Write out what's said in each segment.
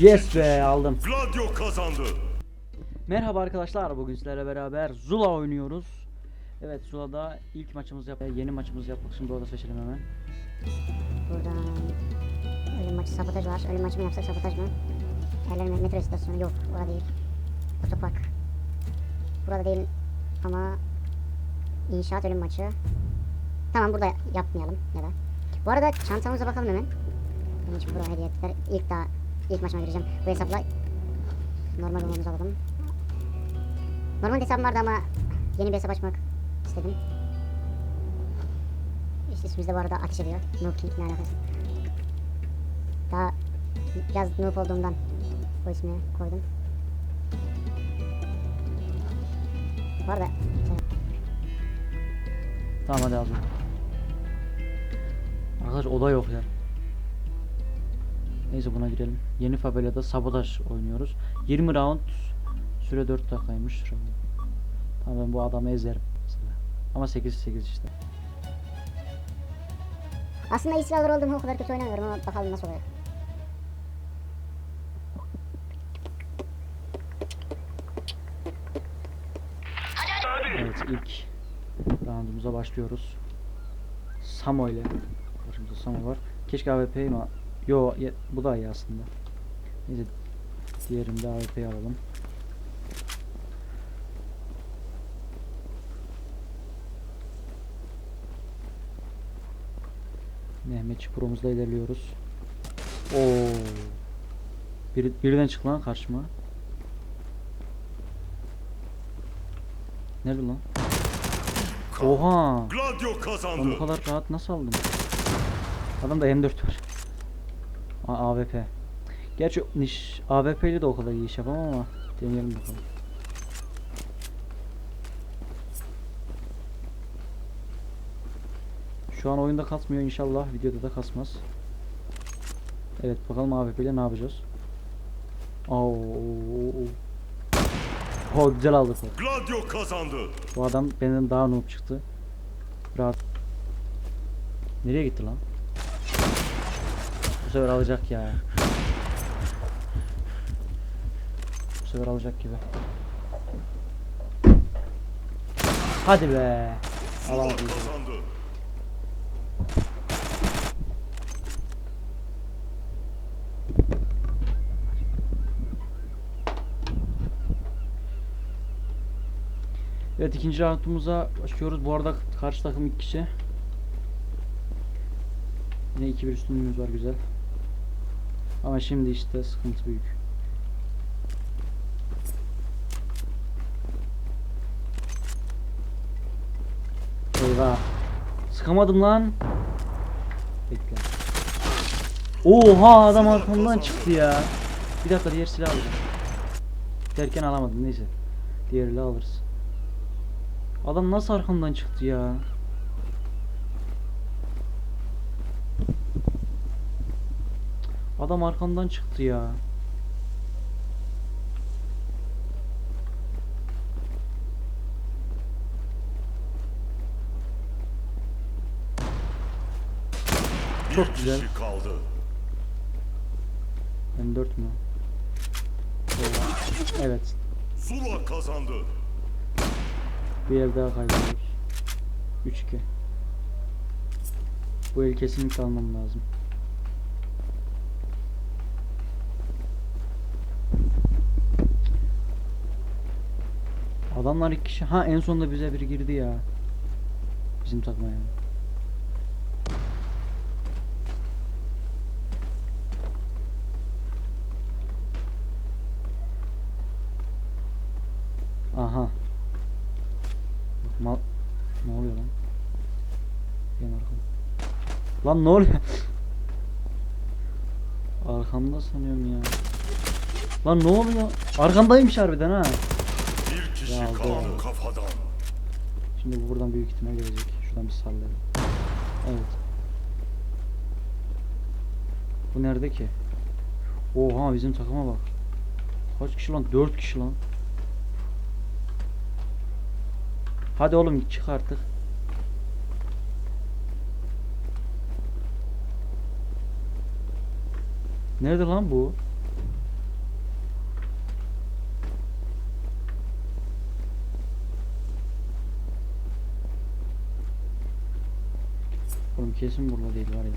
Yes be aldım. Gladio kazandı. Merhaba arkadaşlar bugün sizlerle beraber Zula oynuyoruz. Evet Zula'da ilk maçımızı yap yeni maçımızı yapmak için burada seçelim hemen. Burada ölüm maçı sabotaj var. Ölüm maçı mı yapsak sabotaj mı? Yerler metro istasyonu yok. Burada değil. Otopark. Burada değil ama inşaat ölüm maçı. Tamam burada yapmayalım ya da. Bu arada çantamıza bakalım hemen. İçin burada hediye ettiler. İlk daha ilk maçıma gireceğim. Bu hesapla normal olmamızı alalım. Normal hesabım vardı ama yeni bir hesap açmak istedim. İşte ismimiz de bu arada ateş ediyor. Noob King ne alakası? Daha biraz noob olduğumdan bu ismi koydum. Bu arada Tamam hadi aldım. Arkadaş oda yok ya. Neyse buna girelim. Yeni fabelada sabotaj oynuyoruz. 20 round süre 4 dakikaymış. Tamam ben bu adamı ezerim mesela. Ama 8 8 işte. aslında silahlar olduğum o kadar kötü oynamıyorum ama bakalım nasıl oluyor. Evet ilk roundumuza başlıyoruz. Samo ile karşımızda Samo var. Keşke AWP'yi mi? Yo bu da iyi aslında. Neyse diğerinde AWP'yi alalım. Mehmetçi Pro'muzla ilerliyoruz. Oo. Biri, birden çık lan karşıma. Nerede lan? Oha! Gladio Ben kazandı. bu kadar rahat nasıl aldım? Adamda M4 var. A AWP. Gerçi niş AWP ile de o kadar iyi iş yapamam ama deneyelim bakalım. Şu an oyunda kasmıyor inşallah videoda da kasmaz. Evet bakalım AWP ile ne yapacağız. Oo. Oh, güzel aldık. Gladio kazandı. Bu adam benden daha noob çıktı. Rahat. Nereye gitti lan? Bu sefer alacak ya. Bu sefer alacak gibi. Hadi be. Zula Alamadı. kazandı. Evet ikinci roundumuza başlıyoruz. Bu arada karşı takım iki kişi. Yine 2-1 üstünlüğümüz var güzel. Ama şimdi işte sıkıntı büyük. Eyvah. Sıkamadım lan. Bekle. Oha adam arkamdan çıktı ya. Bir dakika diğer silah alacağım. Derken alamadım neyse. Diğeriyle alırız. Adam nasıl arkamdan çıktı ya? Adam arkamdan çıktı ya. Çok güzel. kaldı. M4 mü? Evet. Zula kazandı. Bir yer daha kaybediyoruz. 3-2. Bu el kesinlikle almam lazım. Adamlar iki kişi. Ha en sonunda bize biri girdi ya. Bizim takıma yani. Aha. Mal ne oluyor lan? Benim arkam. Lan ne oluyor? Arkamda sanıyorum ya. Lan ne oluyor? Arkamdaymış harbiden ha. Kişi doğru. kafadan. Şimdi bu buradan büyük ihtimal gelecek. Şuradan bir sallayalım. Evet. Bu nerede ki? Oha bizim takıma bak. Kaç kişi lan? 4 kişi lan. Hadi oğlum çık artık. Nerede lan bu? Kesin burada değil var ya.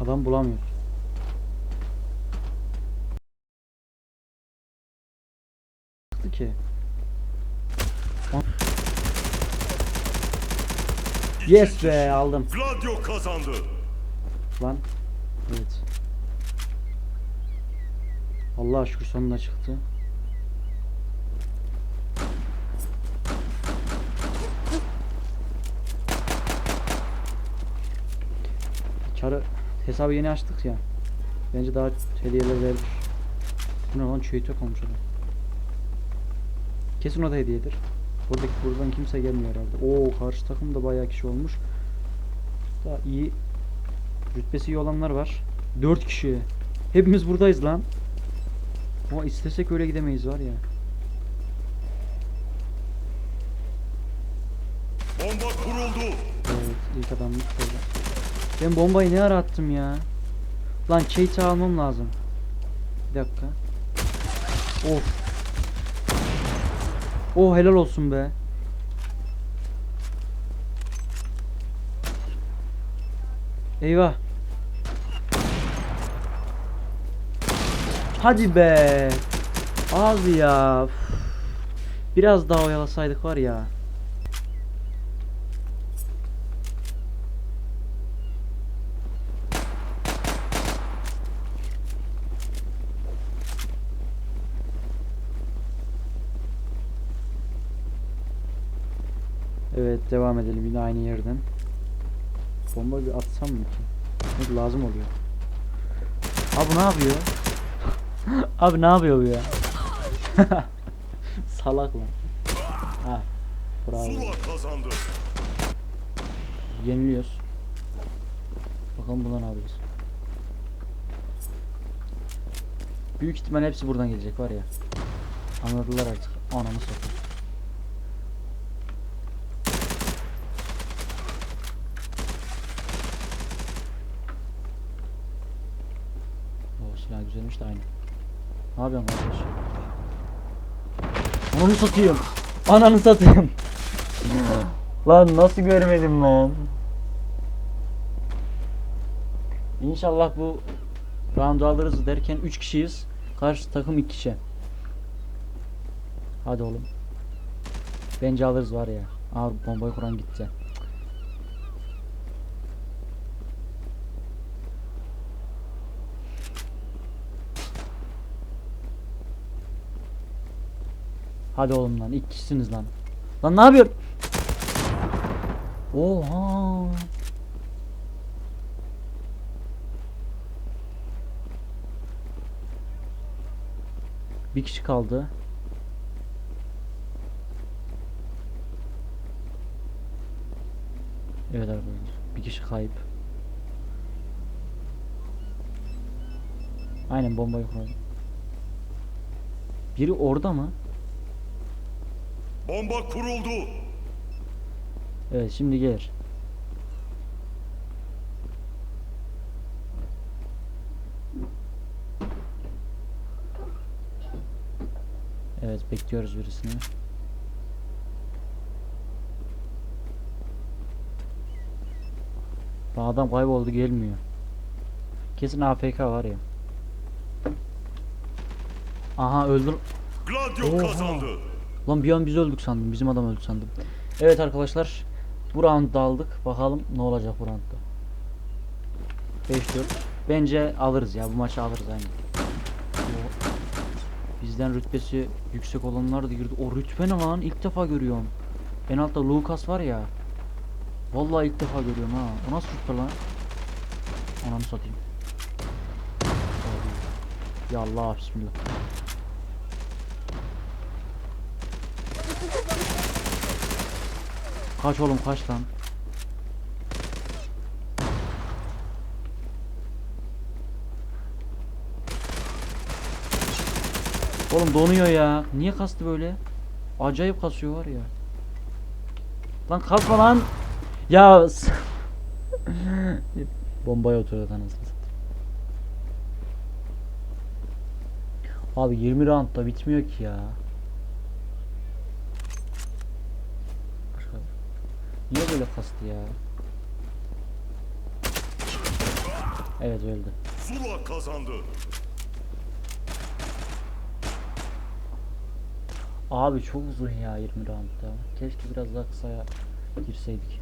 Adam bulamıyoruz. Çıktı ki. Yes be aldım. Gladio kazandı. Lan. Evet. Allah'a şükür sonunda çıktı. Çarı hesabı yeni açtık ya. Bence daha hediyeler verir. Bu ne lan çöğütek olmuş adam. Kesin o da hediyedir. Buradaki buradan kimse gelmiyor herhalde. Oo karşı takım da bayağı kişi olmuş. Daha iyi Rütbesi iyi olanlar var. 4 kişi. Hepimiz buradayız lan. Ama istesek öyle gidemeyiz var ya. Bomba kuruldu. Evet ilk adamlık burada. Ben bombayı ne ara attım ya? Lan Kate'i almam lazım. Bir dakika. Of. Oh helal olsun be. Eyvah. Hadi be. Abi ya. Biraz daha oyalasaydık var ya. Evet devam edelim yine aynı yerden. Bomba bir atsam mı ki? Lazım oluyor. Abi ne yapıyor? Abi ne yapıyor bu ya? Salak lan. Ha. Bravo. Zula kazandı. Yeniliyoruz. Bakalım bundan ne yapıyoruz. Büyük ihtimal hepsi buradan gelecek var ya. Anladılar artık. Ananı satayım. O silah güzelmiş de aynı. Ne yapıyorsun kardeş? Ananı satayım. Ananı satayım. lan nasıl görmedim lan? İnşallah bu roundu alırız derken 3 kişiyiz. Karşı takım 2 kişi. Hadi oğlum. Bence alırız var ya. Aa bombayı kuran gitti. Hadi oğlum lan. İlk kişisiniz lan. Lan ne yapıyorsun? Oha. Bir kişi kaldı. Evet arkadaşlar. Bir kişi kayıp. Aynen bombayı kuralım. Biri orada mı? Bomba kuruldu. Evet şimdi gelir. Evet bekliyoruz birisini. Lan Adam kayboldu gelmiyor. Kesin AFK var ya. Aha öldür. Gladio Oha. kazandı. Lan bir an biz öldük sandım. Bizim adam öldü sandım. Evet arkadaşlar. Bu roundda aldık. Bakalım ne olacak bu roundda. 5-4. Bence alırız ya. Bu maçı alırız aynı. Bizden rütbesi yüksek olanlar da girdi. O rütbe ne lan? İlk defa görüyorum. En altta Lucas var ya. Vallahi ilk defa görüyorum ha. O nasıl rütbe lan? Ananı satayım. Ya Allah bismillah. Kaç oğlum kaç lan. Oğlum donuyor ya. Niye kastı böyle? Acayip kasıyor var ya. Lan kasma lan. Ya Bombaya oturuyor anasını. Abi 20 roundda bitmiyor ki ya. Niye böyle kastı ya? Evet öldü. Zula kazandı. Abi çok uzun ya 20 roundda. Keşke biraz daha kısaya girseydik.